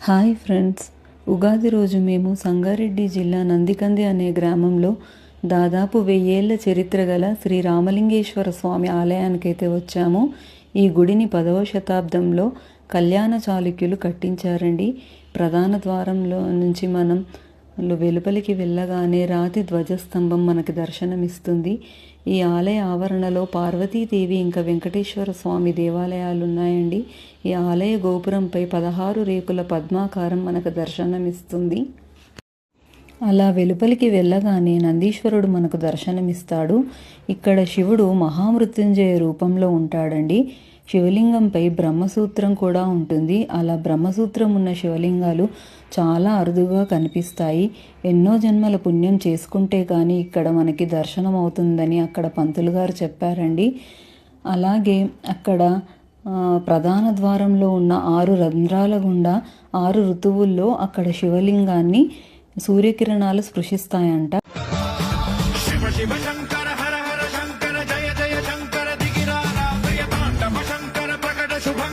Hi friends. Ugadi రోజు మేము సంగారెడ్డి జిల్లా నందికంది అనే గ్రామంలో దాదాపు వెయ్యేళ్ళ చరిత్ర గల శ్రీ రామలింగేశ్వర స్వామి ఆలయానికైతే వచ్చాము. ఈ గుడిని పదవ శతాబ్దంలో కళ్యాణ చాళుక్యులు కట్టించారండి. ప్రధాన ద్వారంలో నుంచి మనం వెలుపలికి వెళ్ళగానే రాతి ధ్వజస్తంభం మనకి దర్శనమిస్తుంది. ఈ ఆలయ ఆవరణలో పార్వతీదేవి ఇంకా వెంకటేశ్వర స్వామి దేవాలయాలు ఉన్నాయండి ఈ ఆలయ గోపురంపై పదహారు రేకుల పద్మాకారం మనకు దర్శనమిస్తుంది. అలా వెలుపలికి వెళ్ళగానే నందీశ్వరుడు మనకు దర్శనమిస్తాడు. ఇక్కడ శివుడు మహామృత్యుంజయ రూపంలో ఉంటాడండి. శివలింగంపై బ్రహ్మసూత్రం కూడా ఉంటుంది. అలా బ్రహ్మసూత్రం ఉన్న శివలింగాలు చాలా అరుదుగా కనిపిస్తాయి. ఎన్నో జన్మల పుణ్యం చేసుకుంటే కానీ ఇక్కడ మనకి దర్శనం అవుతుందని అక్కడ పంతులు గారు చెప్పారండి. అలాగే అక్కడ ప్రధాన ద్వారంలో ఉన్న ఆరు రంధ్రాల గుండా ఆరు ఋతువుల్లో అక్కడ శివలింగాన్ని సూర్యకిరణాలు స్పృశిస్తాయంట. శుభం